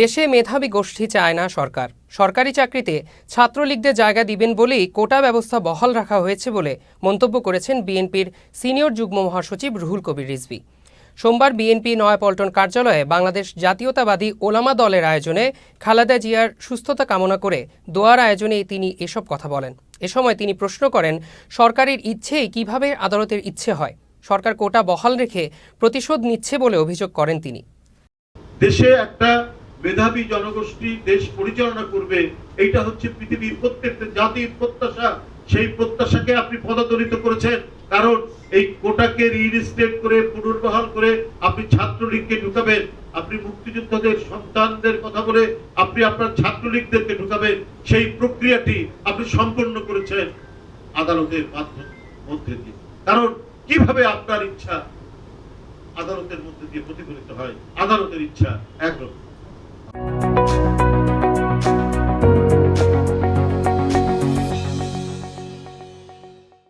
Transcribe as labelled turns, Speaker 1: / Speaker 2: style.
Speaker 1: দেশে মেধাবী গোষ্ঠী চায় না সরকার সরকারি চাকরিতে ছাত্রলীগদের জায়গা দিবেন বলেই কোটা ব্যবস্থা বহাল রাখা হয়েছে বলে মন্তব্য করেছেন বিএনপির সিনিয়র যুগ্ম মহাসচিব রুহুল কবির রিজভি সোমবার বিএনপি নয়াপল্টন কার্যালয়ে বাংলাদেশ জাতীয়তাবাদী ওলামা দলের আয়োজনে খালেদা জিয়ার সুস্থতা কামনা করে দোয়ার আয়োজনে তিনি এসব কথা বলেন এ সময় তিনি প্রশ্ন করেন সরকারের ইচ্ছেই কিভাবে আদালতের ইচ্ছে হয় সরকার কোটা বহাল রেখে প্রতিশোধ নিচ্ছে বলে অভিযোগ করেন তিনি
Speaker 2: দেশে একটা মেধাবী জনগোষ্ঠী দেশ পরিচালনা করবে এইটা হচ্ছে পৃথিবীর প্রত্যেকটা জাতির প্রত্যাশা সেই প্রত্যাশাকে আপনি পদাদলিত করেছেন কারণ এই কোটাকে রিস্টেট করে পুনর্বহাল করে আপনি ছাত্রলীগকে ঢুকাবেন আপনি মুক্তিযোদ্ধাদের সন্তানদের কথা বলে আপনি আপনার ছাত্রলীগদেরকে ঢুকাবেন সেই প্রক্রিয়াটি আপনি সম্পন্ন করেছেন আদালতের মাধ্যমে মধ্যে দিয়ে কারণ কিভাবে আপনার ইচ্ছা আদালতের মধ্যে দিয়ে প্রতিফলিত হয় আদালতের ইচ্ছা একরকম